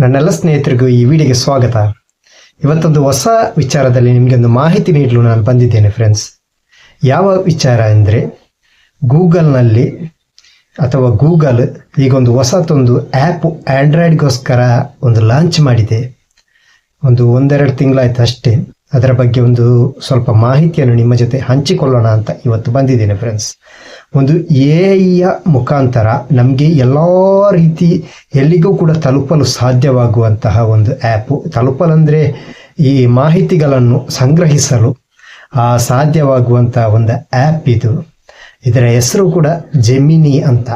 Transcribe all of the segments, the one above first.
ನನ್ನೆಲ್ಲ ಸ್ನೇಹಿತರಿಗೂ ಈ ವಿಡಿಯೋಗೆ ಸ್ವಾಗತ. ಇವತ್ತೊಂದು ಹೊಸ ವಿಚಾರದಲ್ಲಿ ನಿಮಗೆ ಒಂದು ಮಾಹಿತಿ ನೀಡಲು ನಾನು ಬಂದಿದ್ದೇನೆ ಫ್ರೆಂಡ್ಸ್ ಯಾವ ವಿಚಾರ ಅಂದರೆ ಗೂಗಲ್ನಲ್ಲಿ ಅಥವಾ ಗೂಗಲ್ ಈಗ ಒಂದು ಹೊಸತೊಂದು ಆ್ಯಪ್ ಆ್ಯಂಡ್ರಾಯ್ಡ್ಗೋಸ್ಕರ ಒಂದು ಲಾಂಚ್ ಮಾಡಿದೆ. ಒಂದು ಒಂದೆರಡು ತಿಂಗಳಾಯ್ತು ಅಷ್ಟೇ. ಅದರ ಬಗ್ಗೆ ಒಂದು ಸ್ವಲ್ಪ ಮಾಹಿತಿಯನ್ನು ನಿಮ್ಮ ಜೊತೆ ಹಂಚಿಕೊಳ್ಳೋಣ ಅಂತ ಇವತ್ತು ಬಂದಿದ್ದೇನೆ ಫ್ರೆಂಡ್ಸ್ ಒಂದು ಎ ಐಯ ಮುಖಾಂತರ ನಮಗೆ ಎಲ್ಲ ರೀತಿ ಎಲ್ಲಿಗೂ ಕೂಡ ತಲುಪಲು ಸಾಧ್ಯವಾಗುವಂತಹ ಒಂದು ಆ್ಯಪು ತಲುಪಲಂದರೆ ಈ ಮಾಹಿತಿಗಳನ್ನು ಸಂಗ್ರಹಿಸಲು ಸಾಧ್ಯವಾಗುವಂತಹ ಒಂದು ಆ್ಯಪ್ ಇದು. ಇದರ ಹೆಸರು ಕೂಡ ಜೆಮಿನಿ ಅಂತ.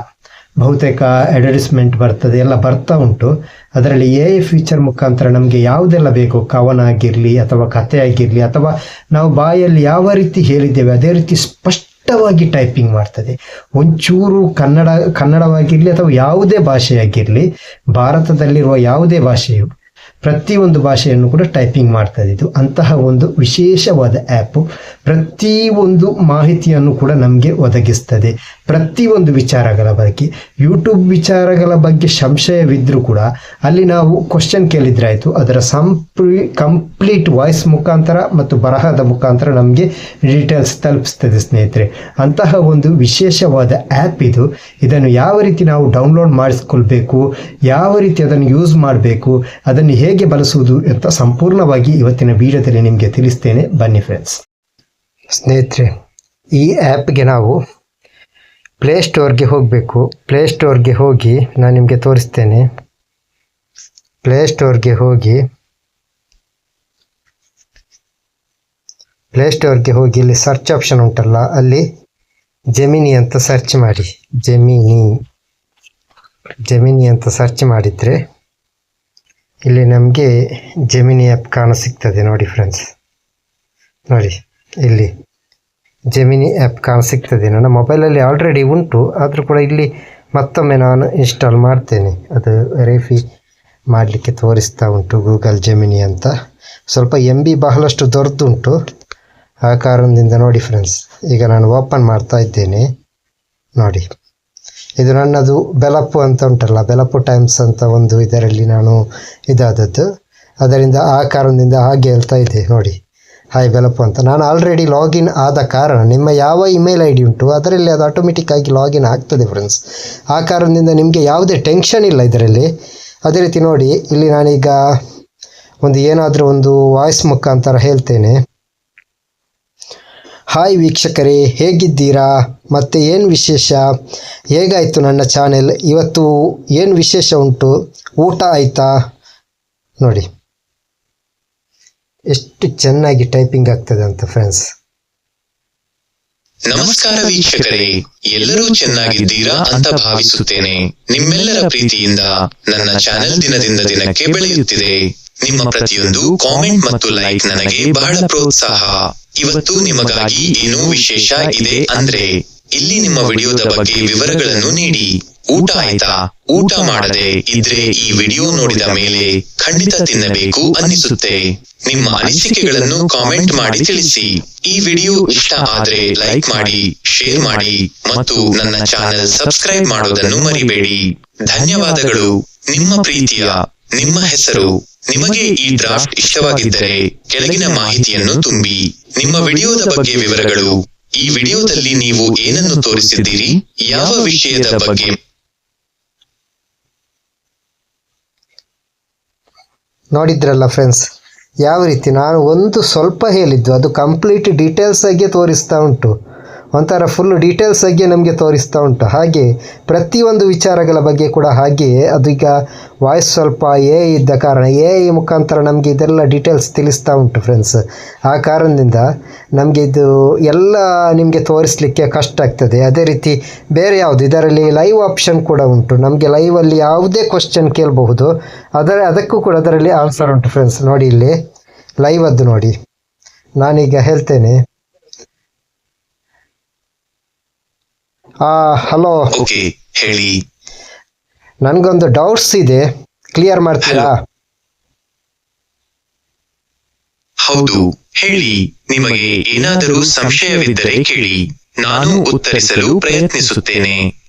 ಬಹುತೇಕ ಅಡ್ವರ್ಟೈಸ್ಮೆಂಟ್ ಬರ್ತದೆ, ಎಲ್ಲ ಬರ್ತಾ ಉಂಟು. ಅದರಲ್ಲಿ ಎ ಐ ಫೀಚರ್ ಮುಖಾಂತರ ನಮಗೆ ಯಾವುದೆಲ್ಲ ಬೇಕು? ಕವನ ಆಗಿರಲಿ ಅಥವಾ ಕಥೆ ಆಗಿರಲಿ ಅಥವಾ ನಾವು ಬಾಯಲ್ಲಿ ಯಾವ ರೀತಿ ಹೇಳಿದ್ದೇವೆ, ಅದೇ ರೀತಿ ಸ್ಪಷ್ಟವಾಗಿ ಟೈಪಿಂಗ್ ಮಾಡ್ತದೆ. ಒಂಚೂರು ಕನ್ನಡ, ಕನ್ನಡವಾಗಿರಲಿ ಅಥವಾ ಯಾವುದೇ ಭಾಷೆಯಾಗಿರಲಿ, ಭಾರತದಲ್ಲಿರುವ ಯಾವುದೇ ಭಾಷೆಯು ಪ್ರತಿಯೊಂದು ಭಾಷೆಯನ್ನು ಕೂಡ ಟೈಪಿಂಗ್ ಮಾಡ್ತದೆ. ಇದು ಅಂತಹ ಒಂದು ವಿಶೇಷವಾದ ಆ್ಯಪು ಒಂದು ಮಾಹಿತಿಯನ್ನು ಕೂಡ ನಮಗೆ ಒದಗಿಸ್ತದೆ. ಪ್ರತಿಯೊಂದು ವಿಚಾರಗಳ ಬಗ್ಗೆ ಯೂಟ್ಯೂಬ್ ವಿಚಾರಗಳ ಬಗ್ಗೆ ಸಂಶಯವಿದ್ದರೂ ಕೂಡ ಅಲ್ಲಿ ನಾವು ಕ್ವಶನ್ ಕೇಳಿದ್ರೆ ಆಯಿತು ಅದರ ಸಂಪ್ರಿ ಕಂಪ್ಲೀಟ್ ವಾಯ್ಸ್ ಮುಖಾಂತರ ಮತ್ತು ಬರಹದ ಮುಖಾಂತರ ನಮಗೆ ಡೀಟೇಲ್ಸ್ ತಲುಪಿಸ್ತದೆ ಸ್ನೇಹಿತರೆ. ಅಂತಹ ಒಂದು ವಿಶೇಷವಾದ ಆ್ಯಪ್ ಇದು. ಇದನ್ನು ಯಾವ ರೀತಿ ನಾವು ಡೌನ್ಲೋಡ್ ಮಾಡಿಸ್ಕೊಳ್ಬೇಕು, ಯಾವ ರೀತಿ ಅದನ್ನು ಯೂಸ್ ಮಾಡಬೇಕು, ಅದನ್ನು ಹೇಗೆ ಬಳಸುವುದು ಅಂತ ಸಂಪೂರ್ಣವಾಗಿ ಇವತ್ತಿನ ವಿಡಿಯೋದಲ್ಲಿ ನಿಮಗೆ ತಿಳಿಸ್ತೇನೆ. ಬನ್ನಿ ಫ್ರೆಂಡ್ಸ್ ಸ್ನೇಹಿತರೆ, ಈ ಆ್ಯಪ್ಗೆ ನಾವು ಪ್ಲೇಸ್ಟೋರ್ಗೆ ಹೋಗಬೇಕು. ಪ್ಲೇ ಸ್ಟೋರ್ಗೆ ಹೋಗಿ ನಾನು ನಿಮಗೆ ತೋರಿಸ್ತೇನೆ. ಪ್ಲೇ ಸ್ಟೋರ್ಗೆ ಹೋಗಿ. ಪ್ಲೇಸ್ಟೋರ್ಗೆ ಹೋಗಿ ಇಲ್ಲಿ ಸರ್ಚ್ ಆಪ್ಷನ್ ಉಂಟಲ್ಲ, ಅಲ್ಲಿ ಜೆಮಿನಿ ಅಂತ ಸರ್ಚ್ ಮಾಡಿ. ಜೆಮಿನಿ ಜೆಮಿನಿ ಅಂತ ಸರ್ಚ್ ಮಾಡಿದರೆ ಇಲ್ಲಿ ನಮಗೆ ಜೆಮಿನಿ ಆ್ಯಪ್ ಕಾಣ ಸಿಗ್ತದೆ ನೋಡಿ ಫ್ರೆಂಡ್ಸ್ ನೋಡಿ, ಇಲ್ಲಿ. ಜೆಮಿನಿ ಆ್ಯಪ್ ಕಾಣ ಸಿಗ್ತದೆ ನನ್ನ ಮೊಬೈಲಲ್ಲಿ ಆಲ್ರೆಡಿ ಉಂಟು. ಆದರೂ ಕೂಡ ಇಲ್ಲಿ ಮತ್ತೊಮ್ಮೆ ನಾನು ಇನ್ಸ್ಟಾಲ್ ಮಾಡ್ತೇನೆ. ಅದು ವೆರಿಫಿ ಮಾಡಲಿಕ್ಕೆ ತೋರಿಸ್ತಾ ಉಂಟು ಗೂಗಲ್ ಜೆಮಿನಿ ಅಂತ. ಸ್ವಲ್ಪ ಎಂ ಬಿ ಬಹಳಷ್ಟು ದೊರೆದುಂಟು. ಆ ಕಾರಣದಿಂದ ನೋಡಿ ಫ್ರೆಂಡ್ಸ್ ಈಗ ನಾನು ಓಪನ್ ಮಾಡ್ತಾ ಇದ್ದೇನೆ. ನೋಡಿ. ಇದು ನನ್ನದು ಬೆಲಪು ಅಂತ ಉಂಟಲ್ಲ, ಬೆಲಪು ಟೈಮ್ಸ್ ಅಂತ ಒಂದು ಇದರಲ್ಲಿ ನಾನು ಇದಾದದ್ದು. ಅದರಿಂದ ಆ ಕಾರಣದಿಂದ ಹಾಗೆ ಹೇಳ್ತಾ ಇದೆ ನೋಡಿ. ಹಾಯ್ ಬೆಲಪು ಅಂತ. ನಾನು ಆಲ್ರೆಡಿ ಲಾಗಿನ್ ಆದ ಕಾರಣ ನಿಮ್ಮ ಯಾವ ಇಮೇಲ್ ಐ ಡಿ ಉಂಟು, ಅದರಲ್ಲಿ ಅದು ಆಟೋಮೆಟಿಕ್ಕಾಗಿ ಲಾಗಿನ್ ಆಗ್ತದೆ ಫ್ರೆಂಡ್ಸ್ ಆ ಕಾರಣದಿಂದ ನಿಮಗೆ ಯಾವುದೇ ಟೆನ್ಷನ್ ಇಲ್ಲ ಇದರಲ್ಲಿ. ಅದೇ ರೀತಿ ನೋಡಿ, ಇಲ್ಲಿ ನಾನೀಗ ಒಂದು ಏನಾದರೂ ಒಂದು ವಾಯ್ಸ್ ಮುಖಾಂತರ ಹೇಳ್ತೇನೆ. ಹಾಯ್ ವೀಕ್ಷಕರೇ, ಹೇಗಿದ್ದೀರಾ? ಮತ್ತು ಏನು ವಿಶೇಷ? ಹೇಗಾಯಿತು ನನ್ನ ಚಾನೆಲ್ ಇವತ್ತು ಏನು ವಿಶೇಷ ಉಂಟು? ಊಟ ಆಯಿತಾ? ನೋಡಿ. ಎಷ್ಟು ಚೆನ್ನಾಗಿ ಟೈಪಿಂಗ್ ಆಗ್ತದೆ ಅಂತ ಫ್ರೆಂಡ್ಸ್ ನಮಸ್ಕಾರ ವೀಕ್ಷಕರೇ. ಎಲ್ಲರೂ ಚೆನ್ನಾಗಿದ್ದೀರಾ ಅಂತ ಭಾವಿಸುತ್ತೇನೆ. ನಿಮ್ಮೆಲ್ಲರ ಪ್ರೀತಿಯಿಂದ ನನ್ನ ಚಾನೆಲ್ ದಿನದಿಂದ ದಿನಕ್ಕೆ ಬೆಳೆಯುತ್ತಿದೆ. ನಿಮ್ಮ ಪ್ರತಿಯೊಂದು ಕಾಮೆಂಟ್ ಮತ್ತು ಲೈಕ್ ನನಗೆ ಬಹಳ ಪ್ರೋತ್ಸಾಹ. ಇವತ್ತು ನಿಮಗಾಗಿ ಏನೋ ವಿಶೇಷ ಇದೆ ಅಂದ್ರೆ ಇಲ್ಲಿ ನಿಮ್ಮ ವಿಡಿಯೋದ ಬಗ್ಗೆ ವಿವರಗಳನ್ನು ನೀಡಿ. ಊಟ ಆಯ್ತಾ? ಊಟ ಮಾಡದೆ ಇದ್ರೆ ಈ ವಿಡಿಯೋ ನೋಡಿದ ಮೇಲೆ ಖಂಡಿತ ತಿನ್ನಬೇಕು ಅನ್ನಿಸುತ್ತೆ ನಿಮ್ಮ ಅನಿಸಿಕೆಗಳನ್ನು ಕಾಮೆಂಟ್ ಮಾಡಿ ತಿಳಿಸಿ. ಈ ವಿಡಿಯೋ ಇಷ್ಟ ಆದ್ರೆ ಲೈಕ್ ಮಾಡಿ, ಶೇರ್ ಮಾಡಿ ಮತ್ತು ನನ್ನ ಚಾನೆಲ್ ಸಬ್ಸ್ಕ್ರೈಬ್ ಮಾಡೋದನ್ನು ಮರಿಬೇಡಿ. ಧನ್ಯವಾದಗಳು. ನಿಮ್ಮ ಪ್ರೀತಿಯ, ನಿಮ್ಮ ಹೆಸರು. ನಿಮಗೆ ಈ ಡ್ರಾಫ್ಟ್ ಇಷ್ಟವಾಗಿದ್ದರೆ ಕೆಳಗಿನ ಮಾಹಿತಿಯನ್ನು ತುಂಬಿ. ನಿಮ್ಮ ವಿಡಿಯೋದ ಬಗ್ಗೆ ವಿವರಗಳು. ಈ ವಿಡಿಯೋದಲ್ಲಿ ನೀವು ಏನನ್ನು ತೋರಿಸಿದ್ದೀರಿ? ಯಾವ ವಿಷಯದ ಬಗ್ಗೆ ನೋಡಿದ್ರಲ್ಲ ಫ್ರೆಂಡ್ಸ್ ಯಾವ ರೀತಿ? ನಾನು ಒಂದು ಸ್ವಲ್ಪ ಹೇಳಿದ್ದು ಅದು ಕಂಪ್ಲೀಟ್ ಡೀಟೇಲ್ಸ್ ಆಗಿ ತೋರಿಸ್ತಾ ಉಂಟು. ಒಂಥರ ಫುಲ್ ಡೀಟೇಲ್ಸ್ ಆಗಿ ನಮಗೆ ತೋರಿಸ್ತಾ ಉಂಟು. ಹಾಗೆ ಪ್ರತಿಯೊಂದು ವಿಚಾರಗಳ ಬಗ್ಗೆ ಕೂಡ ಹಾಗೆಯೇ. ಅದು ಈಗ ವಾಯ್ಸ್ ಸ್ವಲ್ಪ ಎ ಇದ್ದ ಕಾರಣ ಎ ಐ ಮುಖಾಂತರ ನಮಗೆ ಇದೆಲ್ಲ ಡೀಟೇಲ್ಸ್ ತಿಳಿಸ್ತಾ ಉಂಟು ಫ್ರೆಂಡ್ಸ್ ಆ ಕಾರಣದಿಂದ ನಮಗೆ ಇದು ಎಲ್ಲ ನಿಮಗೆ ತೋರಿಸಲಿಕ್ಕೆ ಕಷ್ಟ ಆಗ್ತದೆ. ಅದೇ ರೀತಿ ಬೇರೆ ಯಾವುದು, ಇದರಲ್ಲಿ ಲೈವ್ ಆಪ್ಷನ್ ಕೂಡ ಉಂಟು. ನಮಗೆ ಲೈವಲ್ಲಿ ಯಾವುದೇ ಕ್ವಶನ್ ಕೇಳಬಹುದು. ಅದರ, ಅದಕ್ಕೂ ಕೂಡ ಅದರಲ್ಲಿ ಆನ್ಸರ್ ಉಂಟು ಫ್ರೆಂಡ್ಸ್ ನೋಡಿ ಇಲ್ಲಿ ಲೈವ್ ಅದ್ದು ನೋಡಿ. ನಾನೀಗ ಹೇಳ್ತೇನೆ. ಹಲೋ. ಓಕೆ ಹೇಳಿ. ನನಗೊಂದು ಡೌಟ್ಸ್ ಇದೆ. ಕ್ಲಿಯರ್ ಮಾಡ್ತೀರಾ? ಹೌದು ಹೇಳಿ. ನಿಮಗೆ ಏನಾದರೂ ಸಂಶಯವಿದ್ದರೆ ಕೇಳಿ. ನಾನು ಉತ್ತರಿಸಲು ಪ್ರಯತ್ನಿಸುತ್ತೇನೆ.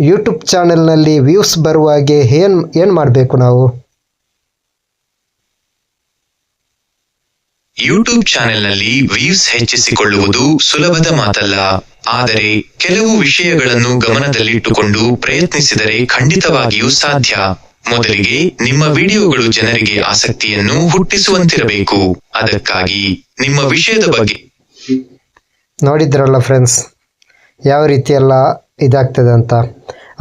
ಯೂಟ್ಯೂಬ್ ಚಾನೆಲ್ನಲ್ಲಿ ವ್ಯೂಸ್ ಬರುವ ಹಾಗೆ ಏನ್ ಏನ್ ಮಾಡಬೇಕು ನಾವು? ಯೂಟ್ಯೂಬ್ ಚಾನೆಲ್ನಲ್ಲಿ ವ್ಯೂಸ್ ಹೆಚ್ಚಿಸಿಕೊಳ್ಳುವುದು ಸುಲಭದ ಮಾತಲ್ಲ. ಆದರೆ ಕೆಲವು ವಿಷಯಗಳನ್ನು ಗಮನದಲ್ಲಿಟ್ಟುಕೊಂಡು ಪ್ರಯತ್ನಿಸಿದರೆ ಖಂಡಿತವಾಗಿಯೂ ಸಾಧ್ಯ. ಮೊದಲಿಗೆ ನಿಮ್ಮ ವಿಡಿಯೋಗಳು ಜನರಿಗೆ ಆಸಕ್ತಿಯನ್ನು ಹುಟ್ಟಿಸುವಂತಿರಬೇಕು. ಅದಕ್ಕಾಗಿ ನಿಮ್ಮ ವಿಷಯದ ಬಗ್ಗೆ ನೋಡಿದ್ರಲ್ಲ ಫ್ರೆಂಡ್ಸ್ ಯಾವ ರೀತಿ ಎಲ್ಲ ಇದಾಗ್ತದೆ ಅಂತ?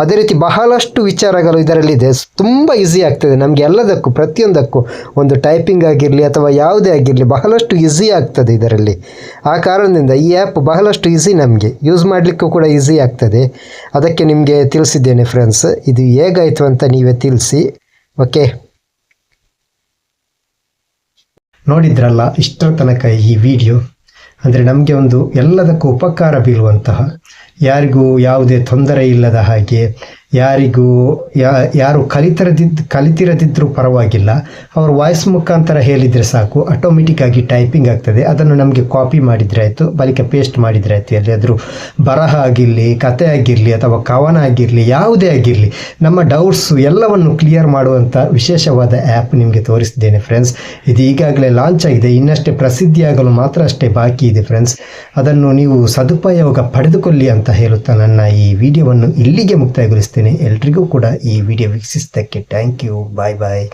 ಅದೇ ರೀತಿ ಬಹಳಷ್ಟು ವಿಚಾರಗಳು ಇದರಲ್ಲಿದೆ ತುಂಬ ಈಸಿ ಆಗ್ತದೆ. ನಮಗೆ ಎಲ್ಲದಕ್ಕೂ, ಪ್ರತಿಯೊಂದಕ್ಕೂ ಒಂದು ಟೈಪಿಂಗ್ ಆಗಿರಲಿ ಅಥವಾ ಯಾವುದೇ ಆಗಿರಲಿ ಬಹಳಷ್ಟು ಈಸಿ ಆಗ್ತದೆ ಇದರಲ್ಲಿ. ಆ ಕಾರಣದಿಂದ ಈ ಆ್ಯಪ್ ಬಹಳಷ್ಟು ಈಸಿ ನಮಗೆ. ಯೂಸ್ ಮಾಡಲಿಕ್ಕೂ ಕೂಡ ಈಸಿ ಆಗ್ತದೆ. ಅದಕ್ಕೆ ನಿಮಗೆ ತಿಳಿಸಿದ್ದೇನೆ ಫ್ರೆಂಡ್ಸ್ ಇದು ಹೇಗಾಯಿತು ಅಂತ ನೀವೇ ತಿಳಿಸಿ. ಓಕೆ ನೋಡಿದ್ರಲ್ಲ, ಇಷ್ಟರ ತನಕ ಈ ವಿಡಿಯೋ ಅಂದರೆ ನಮಗೆ ಒಂದು ಎಲ್ಲದಕ್ಕೂ ಉಪಕಾರ ಬೀಳುವಂತಹ ಯಾರಿಗೂ ಯಾವುದೇ ತೊಂದರೆ ಇಲ್ಲದ ಹಾಗೆ ಯಾರಿಗೂ ಯಾರು ಕಲಿತಿರದಿದ್ದು ಕಲಿತಿರದಿದ್ದರೂ ಪರವಾಗಿಲ್ಲ. ಅವರು ವಾಯ್ಸ್ ಮುಖಾಂತರ ಹೇಳಿದರೆ ಸಾಕು ಆಟೋಮೆಟಿಕ್ಕಾಗಿ ಟೈಪಿಂಗ್ ಆಗ್ತದೆ. ಅದನ್ನು ನಮಗೆ ಕಾಪಿ ಮಾಡಿದರೆ ಆಯಿತು, ಬಳಿಕ ಪೇಸ್ಟ್ ಮಾಡಿದರೆ ಆಯಿತು. ಎಲ್ಲಿಯಾದರೂ ಬರಹ ಆಗಿರಲಿ, ಕತೆ ಆಗಿರಲಿ, ಅಥವಾ ಕವನ ಆಗಿರಲಿ, ಯಾವುದೇ ಆಗಿರಲಿ, ನಮ್ಮ ಡೌಟ್ಸು ಎಲ್ಲವನ್ನು ಕ್ಲಿಯರ್ ಮಾಡುವಂಥ ವಿಶೇಷವಾದ ಆ್ಯಪ್ ನಿಮಗೆ ತೋರಿಸಿದ್ದೇನೆ ಫ್ರೆಂಡ್ಸ್ ಇದು ಈಗಾಗಲೇ ಲಾಂಚ್ ಆಗಿದೆ. ಇನ್ನಷ್ಟೇ ಪ್ರಸಿದ್ಧಿಯಾಗಲು ಮಾತ್ರ ಅಷ್ಟೇ ಬಾಕಿ ಇದೆ ಫ್ರೆಂಡ್ಸ್ ಅದನ್ನು ನೀವು ಸದುಪಯೋಗ ಪಡೆದುಕೊಳ್ಳಿ ಅಂತ ಹೇಳುತ್ತಾ ನನ್ನ ಈ ವಿಡಿಯೋವನ್ನು ಇಲ್ಲಿಗೆ ಮುಕ್ತಾಯಗೊಳಿಸ್ತೇನೆ. ಎಲ್ರಿಗೂ ಕೂಡ ಈ ವಿಡಿಯೋ ವೀಕ್ಷಿಸಿದ್ದಕ್ಕೆ ಥ್ಯಾಂಕ್ ಯು ಬಾಯ್ ಬಾಯ್